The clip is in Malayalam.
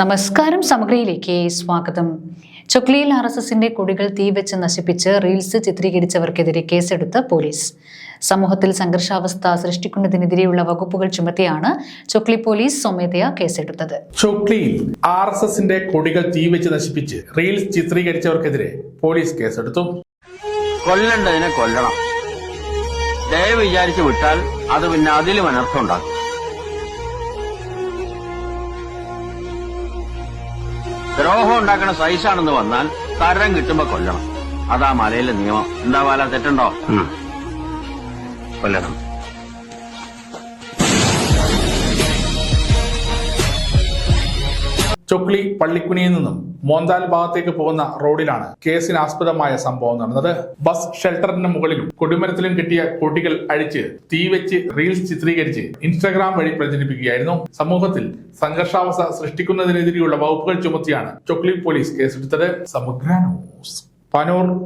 നമസ്കാരം സമഗ്രയിലേക്ക് സ്വാഗതം. ചൊക്ലിയിൽ ആർ എസ് എസിന്റെ കൊടികൾ തീവെച്ച് നശിപ്പിച്ച് റീൽസ് ചിത്രീകരിച്ചവർക്കെതിരെ കേസെടുത്ത് പോലീസ്. സമൂഹത്തിൽ സംഘർഷാവസ്ഥ സൃഷ്ടിക്കുന്നതിനെതിരെയുള്ള വകുപ്പുകൾ ചുമത്തിയാണ് ചൊക്ലി പോലീസ് സ്വമേധയാ കേസെടുത്തത്. ചൊക്ലിയിൽ ആർ എസ് എസിന്റെ കൊടികൾ തീവെച്ച് നശിപ്പിച്ച് റീൽസ് ചിത്രീകരിച്ചവർക്കെതിരെ പോലീസ് കേസെടുത്തു. കൊല്ലണ്ടതിനെ കൊല്ലണം. ദയ വിചാരിച്ച് വിട്ടാൽ അത് പിന്നെ അതിലും അനർത്ഥം ദ്രോഹം ഉണ്ടാക്കുന്ന സൈസാണെന്ന് വന്നാൽ തരം കിട്ടുമ്പോ കൊല്ലണം. അതാ മലയിലെ നിയമം. എന്താ വാല തെറ്റുണ്ടോ? കൊല്ലണം. ചൊക്ലി പള്ളിക്കുനിയിൽ നിന്നും മോന്താൽ ഭാഗത്തേക്ക് പോകുന്ന റോഡിലാണ് കേസിനാസ്പദമായ സംഭവം നടന്നത്. ബസ് ഷെൽട്ടറിന് മുകളിലും കൊടിമരത്തിലും കിട്ടിയ കൊടികൾ അഴിച്ച് തീവെച്ച് റീൽസ് ചിത്രീകരിച്ച് ഇൻസ്റ്റാഗ്രാം വഴി പ്രചരിപ്പിക്കുകയായിരുന്നു. സമൂഹത്തിൽ സംഘർഷാവസ്ഥ സൃഷ്ടിക്കുന്നതിനെതിരെയുള്ള വകുപ്പുകൾ ചുമത്തിയാണ് ചൊക്ലി പോലീസ് കേസെടുത്തത്. സമഗ്ര ന്യൂസ് പാനൂർ.